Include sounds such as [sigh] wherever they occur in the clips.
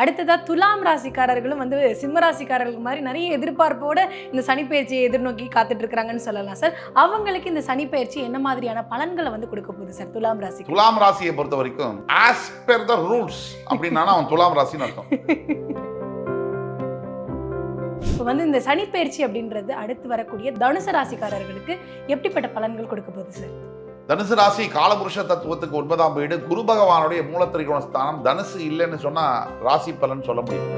அடுத்ததா துலாம் ராசிக்காரர்களும் வந்து சிம்ம ராசிக்காரர்களுக்கு மாதிரி நிறைய எதிர்பார்ப்போட இந்த சனிப்பெயர்ச்சியை எதிர்நோக்கி காத்துட்டு இருக்காங்கன்னு சொல்லலாம் சார். அவங்களுக்கு இந்த சனிப்பெயர்ச்சி என்ன மாதிரியான பலன்களை வந்து கொடுக்க போகுது சார் துலாம் ராசிக்கு? துலாம் ராசியை பொறுத்த வரைக்கும் ஆஸ் பெர் த ரூல்ஸ் அப்படின்னா அவன் துலாம் ராசின்னு அர்த்தம். இப்போ வந்து இந்த சனிப்பெயர்ச்சி அப்படின்றது அடுத்து வரக்கூடிய தனுசு ராசிக்காரர்களுக்கு எப்படிப்பட்ட பலன்கள் கொடுக்க போகுது சார்? தனுசு ராசி காலபுருஷ தத்துவத்துக்கு ஒன்பதாம் வீடு. குரு பகவானுடைய மூலத்திரிகோண ஸ்தானம். தனுசு இல்லைன்னு சொன்னா ராசி பலன் சொல்ல முடியும்.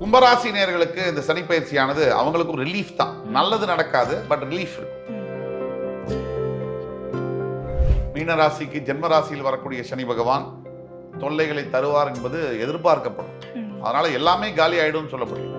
கும்பராசி நேயர்களுக்கு இந்த சனி பயிற்சியானது அவங்களுக்கு ரிலீஃப் தான். நல்லது நடக்காது பட் ரிலீஃப் இருக்கும் மீனராசிக்கு ஜென்ம ராசியில் வரக்கூடிய சனி பகவான் தொல்லைகளை தருவார் என்பது எதிர்பார்க்கப்படும். அதனால எல்லாமே காலி ஆயிடும்னு சொல்ல முடியும்.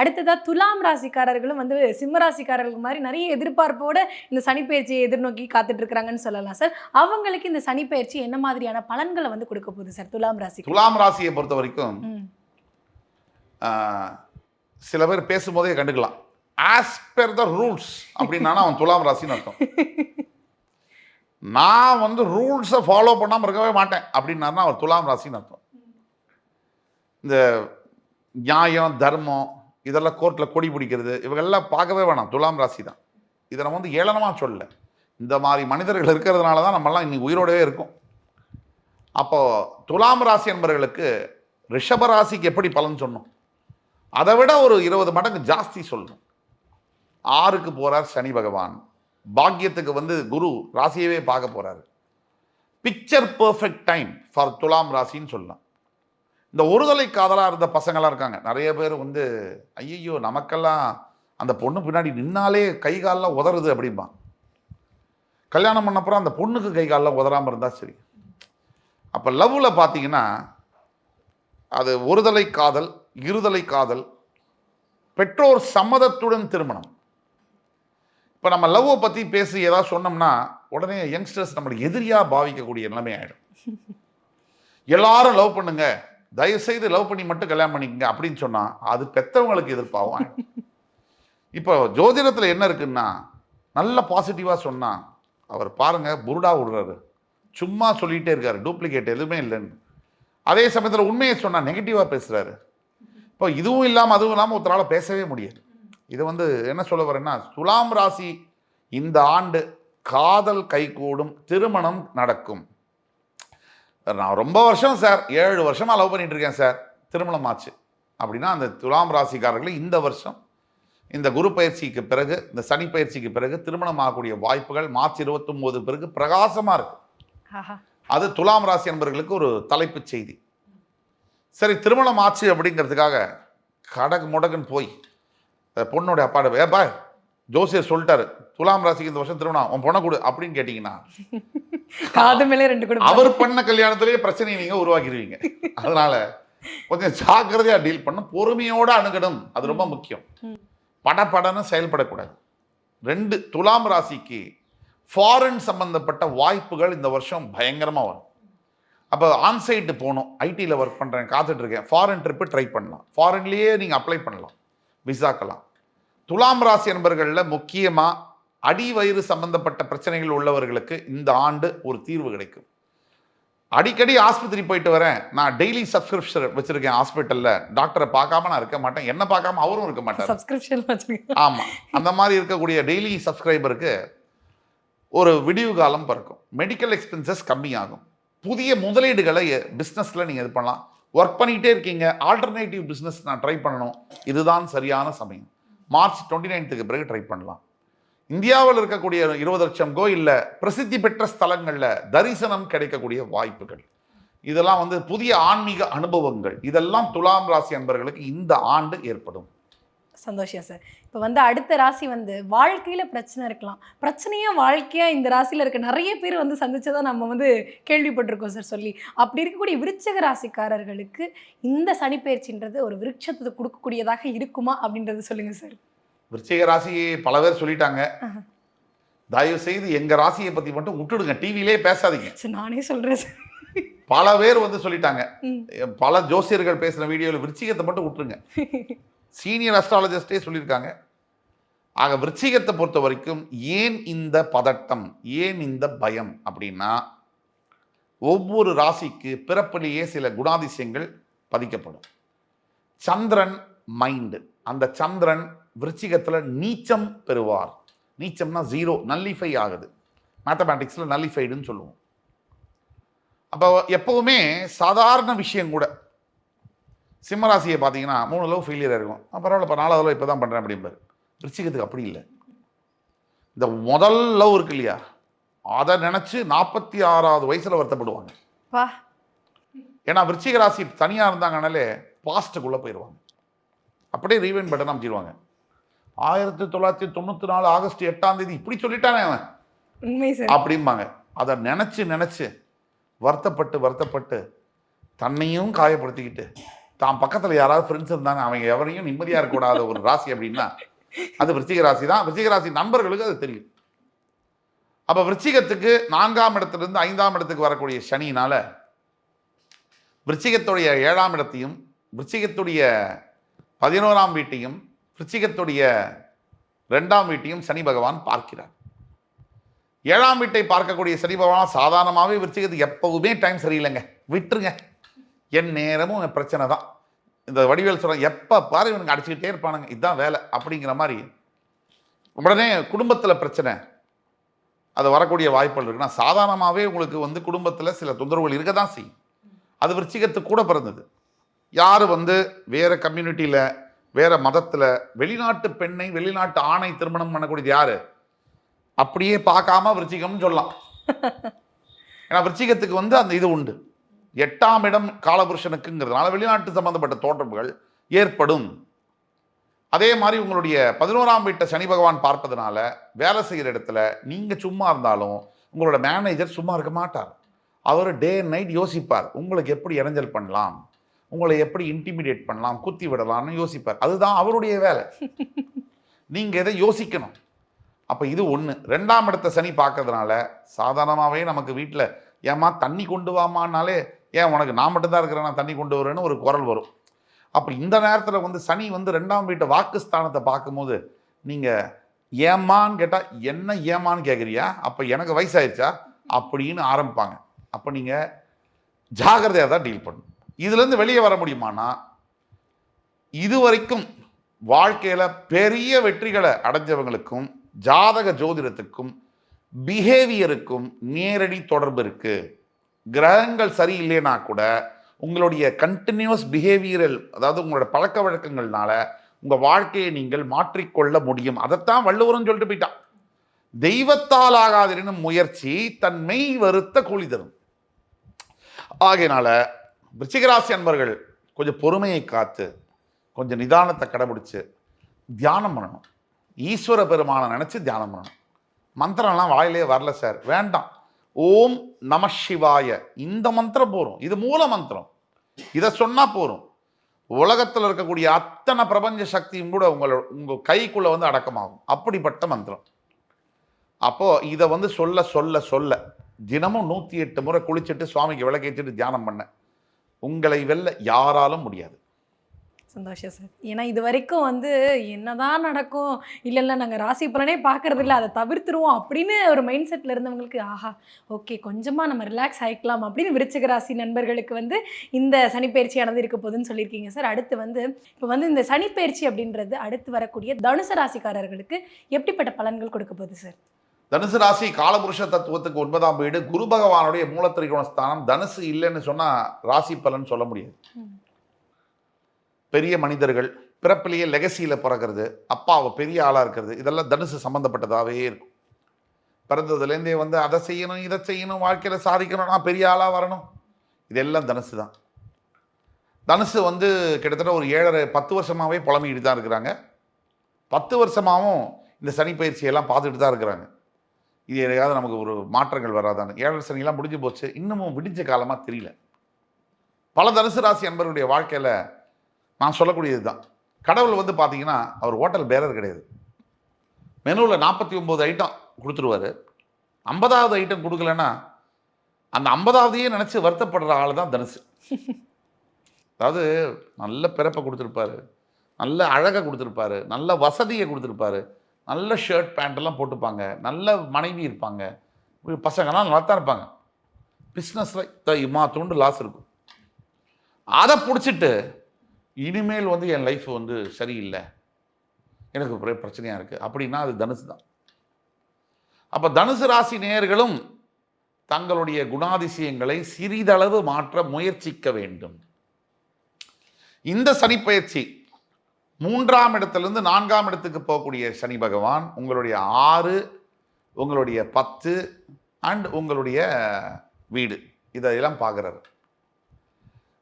அடுத்ததா துலாம் ராசிக்காரர்களும் வந்து சிம்ம ராசிக்காரர்களுக்கு மாதிரி நிறைய எதிர்பார்ப்போட இந்த சனிப்பெயர்ச்சியை எதிர்நோக்கி காத்துட்டு இருக்காங்கன்னு சொல்லலாம் சார். அவங்களுக்கு இந்த சனிப்பெயர்ச்சி என்ன மாதிரியான பலன்களை வந்து கொடுக்க போகுது சார் துலாம் ராசிக்கு? துலாம் ராசியை பொறுத்த வரைக்கும் சில பேர் பேசும்போதே கண்டுக்கலாம். ஆஸ் பெர் த ரூல்ஸ் அப்படின்னா அவன் துலாம் ராசின்னு அர்த்தம். நான் வந்து ரூல்ஸை ஃபாலோ பண்ணாமல் இருக்கவே மாட்டேன் அப்படின்னாருன்னா அவர் துலாம் ராசின்னு அர்த்தம். இந்த நியாயம் தர்மம் இதெல்லாம் கோர்ட்டில் கொடி பிடிக்கிறது இவங்கெல்லாம் பார்க்கவே வேணாம். துலாம் ராசி தான். இதை நம்ம வந்து ஏளனமாக சொல்ல இந்த மாதிரி மனிதர்கள் இருக்கிறதுனால தான் நம்மலாம் இன்னைக்கு உயிரோடவே இருக்கும். அப்போது துலாம் ராசி என்பவர்களுக்கு ரிஷப ராசிக்கு எப்படி பலன் சொன்னோம்? அதை விட ஒரு இருபது மடங்கு ஜாஸ்தி சொல்லணும். ஆறுக்கு போகிறார் சனி பகவான். பாக்கியத்துக்கு வந்து குரு ராசியவே பார்க்க போகிறாரு பிக்சர் பர்ஃபெக்ட் டைம் ஃபார் துலாம் ராசின்னு சொல்லலாம். இந்த ஒருதலை காதலாக இருந்த பசங்களாம் இருக்காங்க. நிறைய பேர் வந்து ஐயையோ நமக்கெல்லாம் அந்த பொண்ணு பின்னாடி நின்னாலே கை காலெலாம் உதறுது அப்படிம்பா கல்யாணம் பண்ணப்புறம் அந்த பொண்ணுக்கு கை காலெலாம் உதறாமல் இருந்தால் சரி. அப்போ லவ்வில் பார்த்தீங்கன்னா அது ஒருதலை காதல் இருதலை காதல் பெற்றோர் சம்மதத்துடன் திருமணம். இப்போ நம்ம லவ்வை பற்றி பேசி ஏதாவது சொன்னோம்னா உடனே யங்ஸ்டர்ஸ் நம்மளுக்கு எதிரியாக பாவிக்கக்கூடிய நிலைமை ஆகிடும் எல்லாரும் லவ் பண்ணுங்கள் தயவுசெய்து லவ் பண்ணி மட்டும் கல்யாணம் பண்ணிக்கங்க அப்படின்னு சொன்னால் அது பெற்றவங்களுக்கு எதிர்ப்பாகும் இப்போ ஜோதிடத்தில் என்ன இருக்குன்னா நல்ல பாசிட்டிவாக சொன்னால் அவர் பாருங்க புருடா விடுறாரு சும்மா சொல்லிகிட்டே இருக்காரு டூப்ளிகேட் எதுவுமே இல்லைன்னு. அதே சமயத்தில் உண்மையை சொன்னால் நெகட்டிவாக பேசுகிறாரு இப்போ இதுவும் இல்லாமல் அதுவும் இல்லாமல் ஒருத்தரால் பேசவே முடியாது. இது வந்து என்ன சொல்ல வரேன்னா துலாம் ராசி இந்த ஆண்டு காதல் கைகூடும் திருமணம் நடக்கும். நான் ரொம்ப வருஷம் சார் ஏழு வருஷமாக லவ் பண்ணிட்டு இருக்கேன் சார். திருமணம் ஆச்சு அப்படின்னா அந்த துலாம் ராசிக்காரர்கள் இந்த வருஷம் இந்த குரு பயிற்சிக்கு பிறகு இந்த சனி பயிற்சிக்கு பிறகு திருமணம் ஆகக்கூடிய வாய்ப்புகள் மார்ச் இருபத்தொம்போது பிறகு பிரகாசமாக இருக்கு. அது துலாம் ராசி என்பவர்களுக்கு ஒரு தலைப்புச் செய்தி. சரி திருமணம் ஆச்சு அப்படிங்கிறதுக்காக கடகு முடக்குன்னு போய் அந்த பொண்ணோட அப்பாட ஏப்பா ஜோசியர் சொல்லிட்டாரு துலாம் ராசிக்கு இந்த வருஷம் திருமணம் உன் பொண்ணை கொடு அப்படின்னு கேட்டிங்கன்னா ரெண்டு அவர் பண்ண கல்யாணத்திலேயே பிரச்சனையை நீங்க உருவாக்கிடுவீங்க அதனால கொஞ்சம் ஜாக்கிரதையா டீல் பண்ணும் பொறுமையோட அணுகணும். அது ரொம்ப முக்கியம். ம். படபடன்னு செயல்படக்கூடாது. ரெண்டு துலாம் ராசிக்கு ஃபாரின் சம்பந்தப்பட்ட வாய்ப்புகள் இந்த வருஷம் பயங்கரமா வரும். அப்போ ஆன்சைட்டு போகணும். ஐடியில் ஒர்க் பண்ணுறேன் காத்துட்டு இருக்கேன். ஃபாரின் ட்ரிப்பு ட்ரை பண்ணலாம். ஃபாரின்லேயே நீங்கள் அப்ளை பண்ணலாம். விசாக்கலாம் துலாம் ராசி என்பர்களில் முக்கியமாக அடி வயிறு சம்பந்தப்பட்ட பிரச்சனைகள் உள்ளவர்களுக்கு இந்த ஆண்டு ஒரு தீர்வு கிடைக்கும். அடிக்கடி ஆஸ்பத்திரி போயிட்டு வரேன். நான் டெய்லி சப்ஸ்கிரிப்ஷன் வச்சிருக்கேன் ஹாஸ்பிட்டல்ல. டாக்டரை பார்க்காம நான் இருக்க மாட்டேன். என்ன பார்க்காம அவரும் இருக்க மாட்டார். சப்ஸ்கிரிப்ஷன் வச்சிருக்கேன். ஆமா. அந்த மாதிரி இருக்கக்கூடிய டெய்லி சப்ஸ்கிரைபருக்கு ஒரு விடிவு காலம் பிறக்கும். மெடிக்கல் எக்ஸ்பென்சஸ் கம்மியாகும். புதிய முதலீடுகளை பிஸ்னஸில் நீங்கள் இது பண்ணலாம். ஒர்க் பண்ணிக்கிட்டே இருக்கீங்க. ஆல்டர்னேட்டிவ் பிஸ்னஸ் நான் ட்ரை பண்ணணும். இதுதான் சரியான சமயம். மார்ச் டுவெண்ட்டி நைன்த்துக்கு பிறகு ட்ரை பண்ணலாம். இந்தியாவில் இருக்கக்கூடிய இருபது லட்சம் கோயிலில் பிரசித்தி பெற்ற ஸ்தலங்களில் தரிசனம் கிடைக்கக்கூடிய வாய்ப்புகள். இதெல்லாம் வந்து புதிய ஆன்மீக அனுபவங்கள். இதெல்லாம் துலாம் ராசி அன்பர்களுக்கு இந்த ஆண்டு ஏற்படும். சந்தோஷம் சார். இப்போ வந்து அடுத்த ராசி வந்து வாழ்க்கையில பிரச்சனை இருக்கலாம். பிரச்சனையே வாழ்க்கையா இந்த ராசியில இருக்க நிறைய பேர் வந்து சந்திச்சதா நம்ம வந்து கேள்விப்பட்டிருக்கோம் சார் சொல்லி. அப்படி இருக்கக்கூடிய விருச்சக ராசிக்காரர்களுக்கு இந்த சனிப்பெயர்ச்சின்றது ஒரு விருட்சத்தை கொடுக்கக்கூடியதாக இருக்குமா அப்படின்றது சொல்லுங்க சார். விருச்சிக ராசி பல பேர் சொல்லிட்டாங்க. தயவு செய்து எங்க ராசியை பத்தி மட்டும் விட்டுடுங்க. டிவிலே பேசாதீங்க. சரி நானே சொல்றேன் சார். பல பேர் வந்து சொல்லிட்டாங்க. பல ஜோசியர்கள் பேசின வீடியோவில் விருச்சிகத்தை மட்டும் விட்டுருங்க. [laughs] சீனியர் அஸ்ட்ராலஜிஸ்டே சொல்லியிருக்காங்க. ஆக விருச்சிகத்தை பொறுத்த வரைக்கும் ஏன் இந்த பதட்டம் ஏன் இந்த பயம் அப்படின்னா ஒவ்வொரு ராசிக்கு பிறப்பிலேயே சில குணாதிசயங்கள் பதிக்கப்படும். சந்திரன் மைண்டு அந்த சந்திரன் விருச்சிகத்தில் நீச்சம் பெறுவார். நீச்சம்னா ஜீரோ நல்லிஃபை ஆகுது. மேத்தமேட்டிக்ஸில் நல்லிஃபைடுன்னு சொல்லுவோம். அப்போ எப்போவுமே சாதாரண விஷயம் கூட சிம்மராசியை பார்த்தீங்கன்னா மூணு லவ் ஃபெயிலியர் இருக்கும். "ஆ, பரவாயில்ல இப்போ நாலாவது லவ் இப்போ தான் பண்ணுறேன் அப்படிம்பாரு. விருச்சிகத்துக்கு அப்படி இல்லை. இந்த முதல் லவ் இருக்கு இல்லையா? அதை நினச்சி நாற்பத்தி ஆறாவது வயசில் வருத்தப்படுவாங்க. ஏன்னா விருச்சிக ராசி தனியாக இருந்தாங்கனாலே பாஸ்ட்டுக்குள்ளே போயிடுவாங்க அப்படியே ரீவைன் பட்டன் அமைச்சிருவாங்க ஆயிரத்தி தொள்ளாயிரத்தி தொண்ணூற்றி நாலு ஆகஸ்ட் எட்டாம் தேதி இப்படி சொல்லிட்டானே அவன். அப்படிம்பாங்க. அதை நினச்சி நினச்சி வருத்தப்பட்டு வருத்தப்பட்டு தன்னையும் காயப்படுத்திக்கிட்டு தான் பக்கத்தில் யாராவது ஃப்ரெண்ட்ஸ் இருந்தாங்க அவங்க எவரையும் நிம்மதியாக இருக்கக்கூடாத ஒரு ராசி அப்படின்னா அது விருச்சிக ராசி தான் விருச்சிக ராசி நண்பர்களுக்கு அது தெரியும். அப்போ விருச்சிகத்துக்கு நான்காம் இடத்திலிருந்து ஐந்தாம் இடத்துக்கு வரக்கூடிய சனியினால விருச்சிகத்துடைய ஏழாம் இடத்தையும் விருச்சிகத்துடைய பதினோராம் வீட்டையும் விருச்சிகத்துடைய ரெண்டாம் வீட்டையும் சனி பகவான் பார்க்கிறார். ஏழாம் வீட்டை பார்க்கக்கூடிய சனி பகவான் சாதாரணமாகவே விருச்சிகத்துக்கு எப்பவுமே டைம் சரியில்லைங்க. விட்டுருங்க. என் நேரமும் என் பிரச்சனை தான். இந்த வடிவேல் சொல்கிறாங்க எப்போ பாரு இவனுக்கு அடிச்சுக்கிட்டே இருப்பானுங்க. இதுதான் வேலை. அப்படிங்கிற மாதிரி உடனே குடும்பத்தில் பிரச்சனை. அது வரக்கூடிய வாய்ப்புகள் இருக்குன்னா சாதாரணமாகவே உங்களுக்கு வந்து குடும்பத்தில் சில தொந்தரவுகள் இருக்க தான் செய்யும். அது விருச்சிகத்துக்கு கூட பிறந்தது. யார் வந்து வேறு கம்யூனிட்டியில் வேறு மதத்தில் வெளிநாட்டு பெண்ணை வெளிநாட்டு ஆணை திருமணம் பண்ணக்கூடியது யார்? அப்படியே பார்க்காம விருச்சிகம்னு சொல்லலாம். ஏன்னா விருச்சிகத்துக்கு வந்து அந்த இது உண்டு. எட்டாம் இடம் காலபுருஷனுக்குங்கிறதுனால வெளிநாட்டு சம்பந்தப்பட்ட தோற்றங்கள் ஏற்படும். அதே மாதிரி உங்களுடைய பதினோராம் வீட்டை சனி பகவான் பார்ப்பதனால வேலை செய்கிற இடத்துல நீங்கள் சும்மா இருந்தாலும் உங்களோட மேனேஜர் சும்மா இருக்க மாட்டார். அவர் டே நைட் யோசிப்பார். உங்களுக்கு எப்படி இறஞ்சல் பண்ணலாம்? உங்களை எப்படி இன்டிமிடேட் பண்ணலாம்? குத்தி விடலாம்னு யோசிப்பார். அதுதான் அவருடைய வேலை. நீங்கள் எதை யோசிக்கணும்? அப்போ இது ஒன்று ரெண்டாம் இடத்த சனி பார்க்கறதுனால சாதாரணமாகவே நமக்கு வீட்டில் ஏம்மா தண்ணி கொண்டு வாமானாலே ஏன் உனக்கு நான் மட்டும்தான் இருக்கிறேன் நான் தண்ணி கொண்டு வரேன்னு ஒரு குரல் வரும். அப்போ இந்த நேரத்தில் வந்து சனி வந்து ரெண்டாம் வீட்டு வாக்குஸ்தானத்தை பார்க்கும்போது நீங்கள் ஏமான்னு கேட்டால் என்ன ஏமான்னு கேட்குறியா அப்போ எனக்கு வயசாயிருச்சா? அப்படின்னு ஆரம்பிப்பாங்க. அப்போ நீங்கள் ஜாகிரதையாக தான் டீல் பண்ணணும். இதுலேருந்து வெளியே வர முடியுமானா இதுவரைக்கும் வாழ்க்கையில் பெரிய வெற்றிகளை அடைஞ்சவங்களுக்கும் ஜாதக ஜோதிடத்துக்கும் பிஹேவியருக்கும் நேரடி தொடர்பு இருக்குது கிரகங்கள் சரியில்லைனா கூட உங்களுடைய கண்டினியூஸ் பிஹேவியரல் அதாவது உங்களோட பழக்க வழக்கங்கள்னால உங்கள் வாழ்க்கையை நீங்கள் மாற்றிக்கொள்ள முடியும். அதைத்தான் வள்ளுவரும் சொல்லிட்டு போயிட்டான். தெய்வத்தால் ஆகாதினும் முயற்சி தன்மை வருத்த கூலி தரும். ஆகையினால விருச்சிகராசி அன்பர்கள் கொஞ்சம் பொறுமையை காத்து கொஞ்சம் நிதானத்தை கடைபிடிச்சு தியானம் பண்ணணும். ஈஸ்வர பெருமானை நினச்சி தியானம் பண்ணணும். மந்திரம்லாம் வாயிலே வரல சார். வேண்டாம். ஓம் நம சிவாய. இந்த மந்திரம் போகிறோம் இது மூல மந்திரம். இதை சொன்னால் போகிறோம் உலகத்தில் இருக்கக்கூடிய அத்தனை பிரபஞ்ச சக்தியும் கூட உங்களோட உங்கள் கைக்குள்ளே வந்து அடக்கமாகும். அப்படிப்பட்ட மந்திரம். அப்போது இதை வந்து சொல்ல சொல்ல சொல்ல தினமும் நூற்றி எட்டு முறை குளிச்சுட்டு சுவாமிக்கு விளக்கேற்றிட்டு தியானம் பண்ண. உங்களை வெல்ல யாராலும் முடியாது. சந்தோஷம் சார். ஏன்னா இது வரைக்கும் வந்து என்னதான் நடக்கும் இல்லை இல்லை நாங்கள் ராசி பலனே பார்க்கறது இல்லை அதை தவிர்த்துருவோம் அப்படின்னு ஒரு மைண்ட் செட்டில் இருந்தவங்களுக்கு ஆஹா ஓகே கொஞ்சமாக நம்ம ரிலாக்ஸ் ஆகிக்கலாம் அப்படின்னு விருச்சிக ராசி நண்பர்களுக்கு வந்து இந்த சனிப்பயிற்சியானது இருக்க போகுதுன்னு சொல்லியிருக்கீங்க சார். அடுத்து வந்து இப்போ வந்து இந்த சனிப்பயிற்சி அப்படின்றது அடுத்து வரக்கூடிய தனுசு ராசிக்காரர்களுக்கு எப்படிப்பட்ட பலன்கள் கொடுக்க போகுது சார்? தனுசு ராசி காலபுருஷ தத்துவத்துக்கு ஒன்பதாம் வீடு குரு பகவானுடைய மூலத்திரிகோண ஸ்தானம் தனுசு இல்லைன்னு சொன்னால் ராசி பலன் சொல்ல முடியாது. பெரிய மனிதர்கள் பிறப்பிலேயே லெகசியில் பிறக்கிறது அப்பாவை பெரிய ஆளாக இருக்கிறது இதெல்லாம் தனுசு சம்மந்தப்பட்டதாகவே இருக்கும். பிறந்ததுலேருந்தே வந்து அதை செய்யணும் இதை செய்யணும் வாழ்க்கையில் சாதிக்கணும் நான் பெரிய ஆளாக வரணும். இதெல்லாம் தனுசு தான் தனுசு வந்து கிட்டத்தட்ட ஒரு ஏழரை பத்து வருஷமாகவே புலம்பிக்கிட்டு தான் இருக்கிறாங்க. பத்து வருஷமாகவும் இந்த சனி பயிற்சியெல்லாம் பார்த்துட்டு தான் இருக்கிறாங்க. இது எதையாவது நமக்கு ஒரு மாற்றங்கள் வராதான்னு. ஏழரை சனியெல்லாம் முடிஞ்சு போச்சு. இன்னமும் விடிஞ்ச காலமாக தெரியல. பல தனுசு ராசி அன்பர்களுடைய வாழ்க்கையில் நான் சொல்லக்கூடியது தான் கடவுள் வந்து பார்த்தீங்கன்னா அவர் ஹோட்டல் பேரர் கிடையாது. மெனுவில் நாற்பத்தி ஒம்பது ஐட்டம் கொடுத்துருவாரு. ஐம்பதாவது ஐட்டம் கொடுக்கலன்னா அந்த ஐம்பதாவதையே நினச்சி வருத்தப்படுற ஆள் தான் தனுசு. அதாவது நல்ல பிறப்பை கொடுத்துருப்பாரு. நல்ல அழகை கொடுத்துருப்பாரு. நல்ல வசதியை கொடுத்துருப்பாரு. நல்ல ஷர்ட் பேண்ட்டெல்லாம் போட்டுப்பாங்க. நல்ல மனைவி இருப்பாங்க. பசங்கள்லாம் நல்லா தான் இருப்பாங்க. பிஸ்னஸில் இம்மா தூண்டு லாஸ் இருக்கும். அதை பிடிச்சிட்டு இனிமேல் வந்து என் லைஃப் வந்து சரியில்லை. எனக்கு ஒரே பிரச்சனையாக இருக்குது அப்படின்னா அது தனுசு தான். அப்போ தனுசு ராசி நேயர்களும் தங்களுடைய குணாதிசயங்களை சிறிதளவு மாற்ற முயற்சிக்க வேண்டும். இந்த சனிப்பயிற்சி மூன்றாம் இடத்திலிருந்து நான்காம் இடத்துக்கு போகக்கூடிய சனி பகவான் உங்களுடைய ஆறு உங்களுடைய பத்து அண்ட் உங்களுடைய வீடு. இதையெல்லாம் பார்க்குறாரு.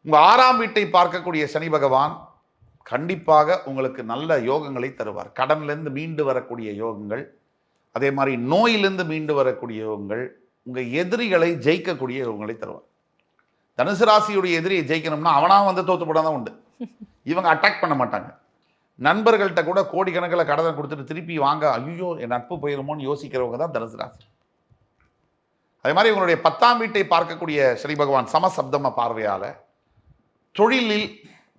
உங்கள் ஆறாம் வீட்டை பார்க்கக்கூடிய சனி பகவான் கண்டிப்பாக உங்களுக்கு நல்ல யோகங்களை தருவார். கடன்லேருந்து மீண்டு வரக்கூடிய யோகங்கள் அதே மாதிரி நோயிலிருந்து மீண்டு வரக்கூடிய யோகங்கள் உங்கள் எதிரிகளை ஜெயிக்கக்கூடிய யோகங்களை தருவார். தனுசு ராசியுடைய எதிரியை ஜெயிக்கணும்னா அவனாக வந்து தோத்து போட தான் உண்டு. இவங்க அட்டாக் பண்ண மாட்டாங்க. நண்பர்கள்ட்ட கூட கோடிக்கணக்கில் கடனை கொடுத்துட்டு திருப்பி வாங்க ஐயோ என் நட்பு போயிருமோன்னு யோசிக்கிறவங்க தான் தனுசு ராசி. அதே மாதிரி இவங்களுடைய பத்தாம் வீட்டை பார்க்கக்கூடிய ஸ்ரீ பகவான் சமசப்தம பார்வையால் தொழிலில்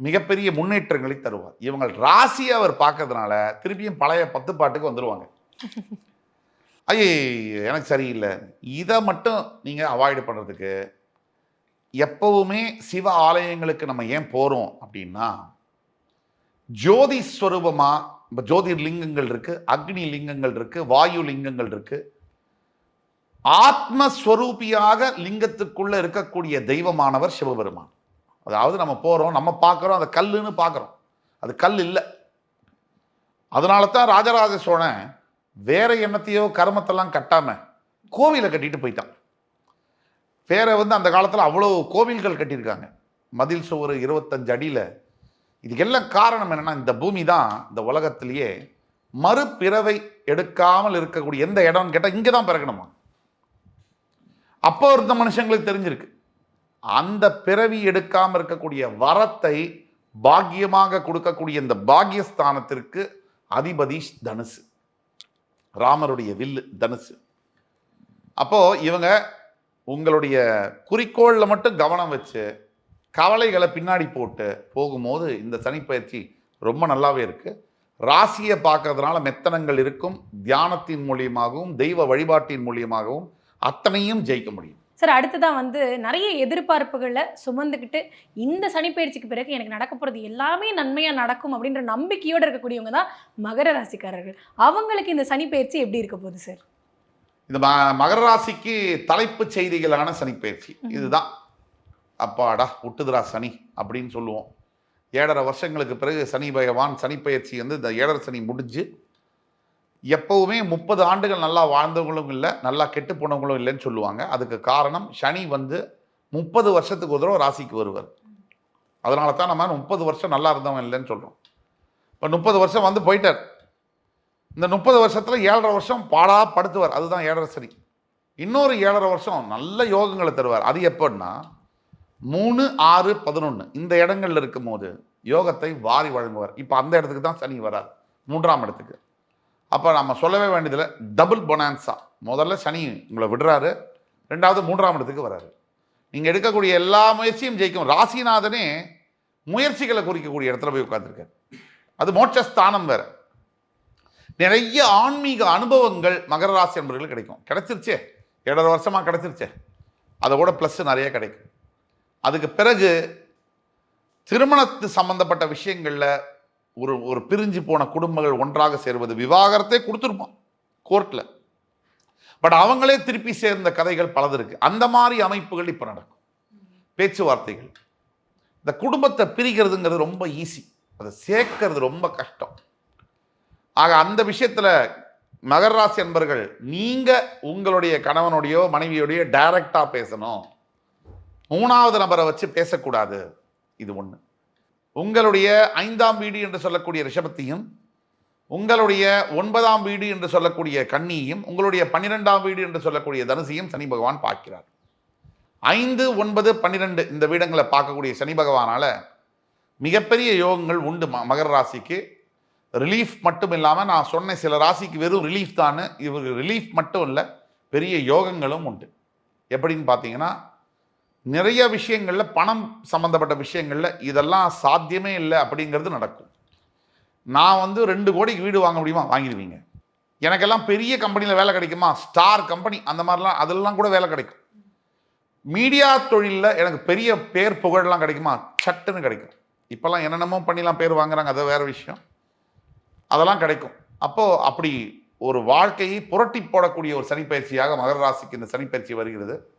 மிகப்பெரிய முன்னேற்றங்களை தருவார். இவங்க ராசியை அவர் பார்க்கறதுனால திருப்பியும் பழைய பத்து பாட்டுக்கு வந்துடுவாங்க ஐயே எனக்கு சரியில்லை. இதை மட்டும் நீங்கள் அவாய்டு பண்ணுறதுக்கு எப்பவுமே சிவ ஆலயங்களுக்கு நம்ம ஏன் போகிறோம் அப்படின்னா ஜோதி ஸ்வரூபமாக இப்போ ஜோதிர் லிங்கங்கள் இருக்கு அக்னி லிங்கங்கள் இருக்கு வாயு லிங்கங்கள் இருக்கு. ஆத்மஸ்வரூபியாக லிங்கத்துக்குள்ள இருக்கக்கூடிய தெய்வமானவர் சிவபெருமான். அதாவது நம்ம போகிறோம் நம்ம பார்க்குறோம் அந்த கல்லுன்னு பார்க்குறோம். அது கல் இல்லை. அதனால தான் ராஜராஜ சோழன் வேற எண்ணத்தையோ கர்மத்தெல்லாம் கட்டாம கோவிலை கட்டிட்டு போயிட்டான். வேற வந்து அந்த காலத்தில் அவ்வளோ கோவில்கள் கட்டியிருக்காங்க. மதில் சுவர் இருபத்தஞ்சு அடியில். இதுக்கெல்லாம் காரணம் என்னன்னா இந்த பூமி தான் இந்த உலகத்திலேயே மறுபிறவை எடுக்காமல் இருக்கக்கூடிய எந்த இடம்னு கேட்டால் இங்கே தான் பிறக்கணுமா? அப்போ இருந்த மனுஷங்களுக்கு தெரிஞ்சிருக்கு. அந்த பிறவி எடுக்காமல் இருக்கக்கூடிய வரத்தை பாக்கியமாக கொடுக்கக்கூடிய இந்த பாக்கியஸ்தானத்திற்கு அதிபதி தனுசு. ராமருடைய வில்லு தனுசு. அப்போ இவங்க உங்களுடைய குறிக்கோளில் மட்டும் கவனம் வச்சு கவலைகளை பின்னாடி போட்டு போகும்போது இந்த சனிப்பயிற்சி ரொம்ப நல்லாவே இருக்கு. ராசியை பார்க்கறதுனால மெத்தனங்கள் இருக்கும். தியானத்தின் மூலியமாகவும் தெய்வ வழிபாட்டின் மூலியமாகவும் அத்தனையும் ஜெயிக்க முடியும். சார் அடுத்ததா வந்து நிறைய எதிர்பார்ப்புகளை சுமந்துக்கிட்டு இந்த சனிப்பயிற்சிக்கு பிறகு எனக்கு நடக்க போகிறது எல்லாமே நன்மையாக நடக்கும் அப்படின்ற நம்பிக்கையோடு இருக்கக்கூடியவங்க தான் மகர ராசிக்காரர்கள். அவங்களுக்கு இந்த சனிப்பயிற்சி எப்படி இருக்க போகுது சார்? இந்த ம மகர ராசிக்கு தலைப்புச் செய்திகளான சனிப்பயிற்சி இதுதான். அப்பாடா விட்டுதுரா சனி அப்படின்னு சொல்லுவோம். ஏழரை வருஷங்களுக்கு பிறகு சனி பகவான் சனிப்பயிற்சி வந்து இந்த ஏழரை சனி முடிஞ்சு எப்பவுமே முப்பது ஆண்டுகள் நல்லா வாழ்ந்தவங்களும் இல்லை நல்லா கெட்டு போனவங்களும் இல்லைன்னு சொல்லுவாங்க. அதுக்கு காரணம் சனி வந்து முப்பது வருஷத்துக்கு ஒரு தடவை ராசிக்கு வருவார். அதனால தான் நம்ம முப்பது வருஷம் நல்லா இருந்தவன் இல்லைன்னு சொல்கிறோம் இப்போ முப்பது வருஷம் வந்து போயிட்டார். இந்த முப்பது வருஷத்தில் ஏழரை வருஷம் பாடா படுத்துவார். அதுதான் ஏழரை சனி. இன்னொரு ஏழரை வருஷம் நல்ல யோகங்களை தருவார். அது எப்படின்னா மூணு ஆறு பதினொன்று இந்த இடங்கள்ல இருக்கும்போது யோகத்தை வாரி வழங்குவார். இப்போ அந்த இடத்துக்கு தான் சனி வரார். மூன்றாம் இடத்துக்கு. அப்போ நம்ம சொல்லவே வேண்டியதில்லை டபுள் பொனான்சா முதல்ல சனி உங்களை விடுறாரு. ரெண்டாவது மூன்றாம் இடத்துக்கு வராரு நீங்கள் எடுக்கக்கூடிய எல்லா முயற்சியும் ஜெயிக்கும். ராசிநாதனே முயற்சிகளை குறிக்கக்கூடிய இடத்துல போய் உட்காந்துருக்காரு அது மோட்சஸ்தானம் வேறு. நிறைய ஆன்மீக அனுபவங்கள் மகர ராசி என்பவர்களுக்கு கிடைக்கும். கிடைச்சிருச்சே. ஏழரை வருஷமாக கிடைச்சிருச்சே. அதை கூட ப்ளஸ் நிறைய கிடைக்கும். அதுக்கு பிறகு திருமணத்து சம்பந்தப்பட்ட விஷயங்களில் ஒரு ஒரு பிரிஞ்சு போன குடும்பங்கள் ஒன்றாக சேர்வது விவாகரத்தை கொடுத்துருப்பான் கோர்ட்டில் பட் அவங்களே திருப்பி சேர்ந்த கதைகள் பலது இருக்குது அந்த மாதிரி அமைப்புகள் இப்போ நடக்கும். பேச்சுவார்த்தைகள். இந்த குடும்பத்தை பிரிக்கிறதுங்கிறது ரொம்ப ஈஸி அதை சேர்க்கறது ரொம்ப கஷ்டம். ஆக அந்த விஷயத்தில் மகராசி என்பர்கள் அன்பர்கள் உங்களுடைய கணவனுடையோ மனைவியோடையோ டைரக்டாக பேசணும். மூணாவது நபரை வச்சு பேசக்கூடாது. இது ஒன்று உங்களுடைய ஐந்தாம் வீடு என்று சொல்லக்கூடிய ரிஷபத்தையும் உங்களுடைய ஒன்பதாம் வீடு என்று சொல்லக்கூடிய கன்னியையும் உங்களுடைய பன்னிரெண்டாம் வீடு என்று சொல்லக்கூடிய தனுசையும் சனி பகவான் பார்க்கிறார். ஐந்து ஒன்பது பன்னிரெண்டு இந்த வீடங்களை பார்க்கக்கூடிய சனி பகவானால் மிகப்பெரிய யோகங்கள் உண்டு ம- மகர ராசிக்கு. ரிலீஃப் மட்டும் இல்லாமல் நான் சொன்ன சில ராசிக்கு வெறும் ரிலீஃப் தான் இவருக்கு ரிலீஃப் மட்டும் இல்லை பெரிய யோகங்களும் உண்டு. எப்படின்னு பார்த்தீங்கன்னா நிறைய விஷயங்களில் பணம் சம்மந்தப்பட்ட விஷயங்களில் இதெல்லாம் சாத்தியமே இல்லை அப்படிங்கிறது நடக்கும். நான் வந்து ரெண்டு கோடிக்கு வீடு வாங்க முடியுமா? வாங்கிடுவீங்க. எனக்கெல்லாம் பெரிய கம்பெனியில் வேலை கிடைக்குமா? ஸ்டார் கம்பெனி அந்த மாதிரிலாம் அதெல்லாம் கூட வேலை கிடைக்கும். மீடியா தொழிலில் எனக்கு பெரிய பேர் புகழெல்லாம் கிடைக்குமா? சட்டுன்னு கிடைக்கும். இப்போல்லாம் என்னென்னமோ பண்ணிலாம் பேர் வாங்குறாங்க அது வேறு விஷயம். அதெல்லாம் கிடைக்கும். அப்போது அப்படி ஒரு வாழ்க்கையை புரட்டி போடக்கூடிய ஒரு சனிப்பயிற்சியாக மகர ராசிக்கு இந்த சனிப்பயிற்சி வருகிறது.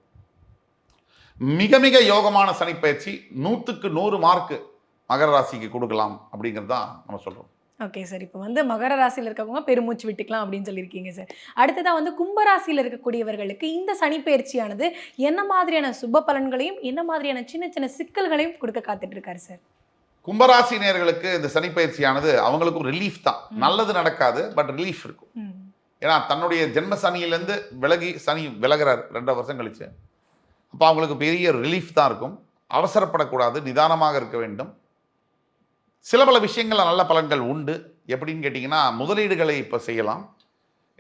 மிக மிக யோகமான சனிப்பயிற்சி நூற்றுக்கு நூறு மார்க்கு மகர ராசிக்கு கொடுக்கலாம் அப்படிங்கிறது தான் நம்ம சொல்கிறோம் ஓகே சார் இப்போ வந்து மகர ராசியில் இருக்கவங்க பெருமூச்சு விட்டுக்கலாம் அப்படின்னு சொல்லியிருக்கீங்க சார் அடுத்ததாக வந்து கும்பராசியில் இருக்கக்கூடியவர்களுக்கு இந்த சனிப்பெயர்ச்சியானது என்ன மாதிரியான சுப பலன்களையும் என்ன மாதிரியான சின்ன சின்ன சிக்கல்களையும் கொடுக்க காத்துட்டு இருக்காரு சார் கும்பராசி நேயர்களுக்கு இந்த சனிப்பயிற்சியானது அவங்களுக்கும் ரிலீஃப் தான். நல்லது நடக்காது பட் ரிலீஃப் இருக்கும். ஏன்னா தன்னுடைய ஜென்ம சனியிலேருந்து விலகி சனி விலகிறார். ரெண்டரை வருஷம் கழிச்சு. அப்போ அவங்களுக்கு பெரிய ரிலீஃப் தான் இருக்கும். அவசரப்படக்கூடாது நிதானமாக இருக்க வேண்டும். சில பல விஷயங்களில் நல்ல பலன்கள் உண்டு. எப்படின்னு கேட்டிங்கன்னா முதலீடுகளை இப்போ செய்யலாம்.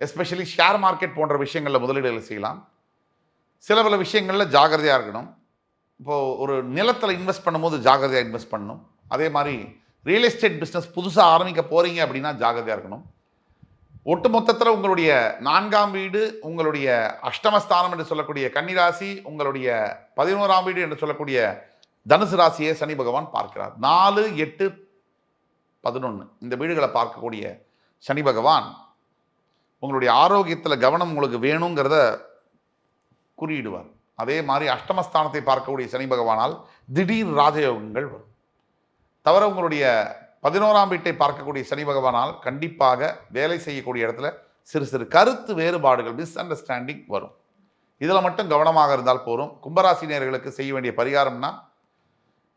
எஸ்பெஷலி ஷேர் மார்க்கெட் போன்ற விஷயங்களில் முதலீடுகளை செய்யலாம். சில பல விஷயங்களில் ஜாகிரதையாக இருக்கணும். இப்போது ஒரு நிலத்தில் இன்வெஸ்ட் பண்ணும்போது ஜாகிரதையாக இன்வெஸ்ட் பண்ணணும். அதே மாதிரி ரியல் எஸ்டேட் பிஸ்னஸ் புதுசாக ஆரம்பிக்க போகிறீங்க அப்படின்னா ஜாகிரதையாக இருக்கணும். ஒட்டுமொத்தத்தில் உங்களுடைய நான்காம் வீடு உங்களுடைய அஷ்டமஸ்தானம் என்று சொல்லக்கூடிய கன்னிராசி உங்களுடைய பதினோராம் வீடு என்று சொல்லக்கூடிய தனுசு ராசியை சனி பகவான் பார்க்கிறார். நாலு எட்டு பதினொன்று இந்த வீடுகளை பார்க்கக்கூடிய சனி பகவான் உங்களுடைய ஆரோக்கியத்தில் கவனம் உங்களுக்கு வேணுங்கிறத குறியிடுவார். அதே மாதிரி அஷ்டமஸ்தானத்தை பார்க்கக்கூடிய சனி பகவானால் திடீர் ராஜயோகங்கள் வரும். தவிர உங்களுடைய பதினோராம் வீட்டை பார்க்கக்கூடிய சனி பகவானால் கண்டிப்பாக வேலை செய்யக்கூடிய இடத்துல சிறு சிறு கருத்து வேறுபாடுகள் மிஸ் அண்டர்ஸ்டாண்டிங் வரும். இதில் மட்டும் கவனமாக இருந்தால் போதும். கும்பராசினியர்களுக்கு செய்ய வேண்டிய பரிகாரம்னா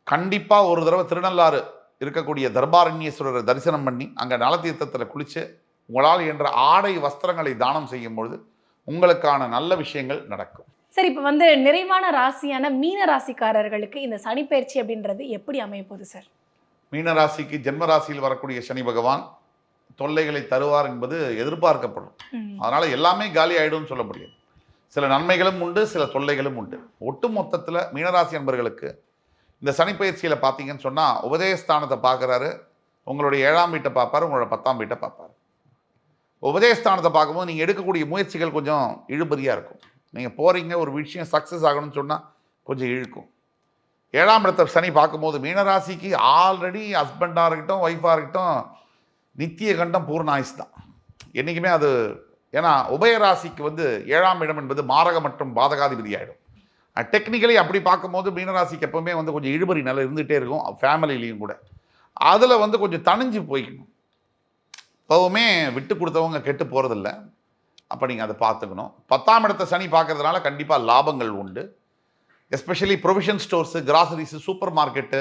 கண்டிப்பாக ஒரு தடவை திருநள்ளாறு இருக்கக்கூடிய தர்பாரண்யேஸ்வரரை தரிசனம் பண்ணி அங்கே நலத்தீர்த்தத்தில் குளித்து உங்களால் என்ற ஆடை வஸ்திரங்களை தானம் செய்யும் பொழுது உங்களுக்கான நல்ல விஷயங்கள் நடக்கும். சரி இப்போ வந்து நிறைவான ராசியான மீன ராசிக்காரர்களுக்கு இந்த சனிப்பெயர்ச்சி அப்படின்றது எப்படி அமைய போகுது சார்? மீனராசிக்கு ஜென்ம ராசியில் வரக்கூடிய சனி பகவான் தொல்லைகளை தருவார் என்பது எதிர்பார்க்கப்படும். அதனால எல்லாமே காலி ஆயிடும்னு சொல்ல முடியாது சில நன்மைகளும் உண்டு சில தொல்லைகளும் உண்டு. ஒட்டு மொத்தத்தில் மீனராசி என்பர்களுக்கு இந்த சனிப்பயிற்சியில் பார்த்தீங்கன்னு சொன்னால் உபதேசஸ்தானத்தை பார்க்குறாரு. உங்களுடைய ஏழாம் வீட்டை பார்ப்பாரு உங்களோட பத்தாம் வீட்டை பார்ப்பாரு. உபதேசஸ்தானத்தை பார்க்கும்போது நீங்கள் எடுக்கக்கூடிய முயற்சிகள் கொஞ்சம் இழுபறியாக இருக்கும். நீங்கள் போகிறீங்க ஒரு விஷயம் சக்ஸஸ் ஆகணும்னு சொன்னால் கொஞ்சம் இழுக்கும். ஏழாம் இடத்த சனி பார்க்கும்போது மீனராசிக்கு ஆல்ரெடி ஹஸ்பண்டாக இருக்கட்டும் ஒய்ஃபாக இருக்கட்டும் நித்திய கண்டம் பூர்ணாயுஸ் தான். என்றைக்குமே அது ஏன்னா உபயராசிக்கு வந்து ஏழாம் இடம் என்பது மாரக மற்றும் பாதகாதிபதி ஆகிடும் டெக்னிக்கலி அப்படி பார்க்கும்போது மீனராசிக்கு எப்போவுமே வந்து கொஞ்சம் இழுபறி நல்லா இருந்துகிட்டே இருக்கும் ஃபேமிலிலையும் கூட. அதில் வந்து கொஞ்சம் தணிஞ்சு போய்க்கணும். எப்பவுமே விட்டு கொடுத்தவங்க கெட்டு போகிறதில்ல அப்போ நீங்கள் அதை பார்த்துக்கணும். பத்தாம் இடத்த சனி பார்க்கறதுனால கண்டிப்பாக லாபங்கள் உண்டு. Especially provision stores groceries supermarket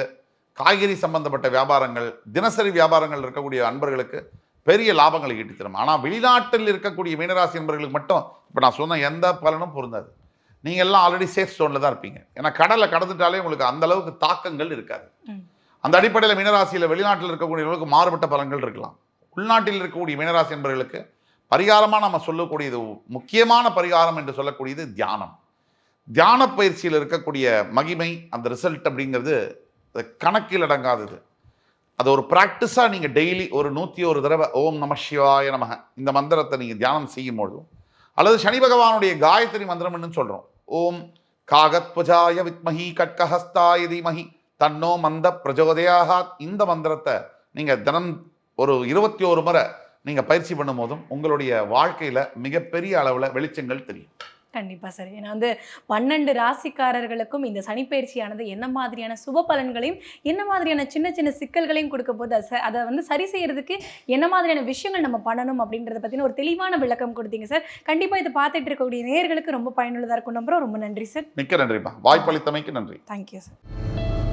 காய்கறி சம்பந்தப்பட்ட வியாபாரங்கள் தினசரி வியாபாரங்கள் இருக்கக்கூடிய அன்பர்களுக்கு பெரிய லாபங்களை ஈட்டித் தரும் ஆனால் வெளிநாட்டில் இருக்கக்கூடிய மீனராசி அன்பர்களுக்கு மட்டும் இப்போ நான் சொன்ன எந்த பலனும் பொருந்தாது. நீங்கள் எல்லாம் ஆல்ரெடி சேஃப் ஜோனில் தான் இருப்பீங்க. ஏன்னா கடலை கடந்துட்டாலே உங்களுக்கு அந்த அளவுக்கு தாக்கங்கள் இருக்காது. அந்த அடிப்படையில் மீனராசியில் வெளிநாட்டில் இருக்கக்கூடியவர்களுக்கு மாறுபட்ட பலன்கள் இருக்கலாம். உள்நாட்டில் இருக்கக்கூடிய மீனராசி என்பவர்களுக்கு பரிகாரமாக நம்ம சொல்லக்கூடியது முக்கியமான பரிகாரம் என்று சொல்லக்கூடியது தியானம். தியான பயிற்சியில் இருக்கக்கூடிய மகிமை அந்த ரிசல்ட் அப்படிங்கிறது கணக்கில் அடங்காதது. அது ஒரு ப்ராக்டிஸாக நீங்கள் டெய்லி ஒரு நூற்றி ஒரு தடவை ஓம் நம சிவாய நமக இந்த மந்திரத்தை நீங்கள் தியானம் செய்யும் பொழுதும் அல்லது சனி பகவானுடைய காயத்ரி மந்திரம்னு சொல்கிறோம் ஓம் காகத்வஜாய வித்மஹி கட்கஹஸ்தாய தீமஹி தன்னோ மந்த பிரஜோதயாகாத் இந்த மந்திரத்தை நீங்கள் தினம் ஒரு இருபத்தி ஒரு முறை நீங்கள் பயிற்சி பண்ணும் போதும் உங்களுடைய வாழ்க்கையில் மிகப்பெரிய அளவில் வெளிச்சங்கள் தெரியும். கண்டிப்பாக சார். ஏன்னா வந்து பன்னெண்டு ராசிக்காரர்களுக்கும் இந்த சனிப்பெயர்ச்சியானது என்ன மாதிரியான சுப பலன்களையும் என்ன மாதிரியான சின்ன சின்ன சிக்கல்களையும் கொடுக்க போது அதை வந்து சரி செய்யறதுக்கு என்ன மாதிரியான விஷயங்கள் நம்ம பண்ணணும் அப்படின்றத பற்றின ஒரு தெளிவான விளக்கம் கொடுத்தீங்க சார். கண்டிப்பாக இதை பார்த்துட்டு இருக்கக்கூடிய நேயர்களுக்கு ரொம்ப பயனுள்ளதாக இருக்கும். நம்புறோம் ரொம்ப நன்றி சார். மிக்க நன்றிப்பா வாய்ப்பளித்தமைக்கு நன்றி. Thank you sir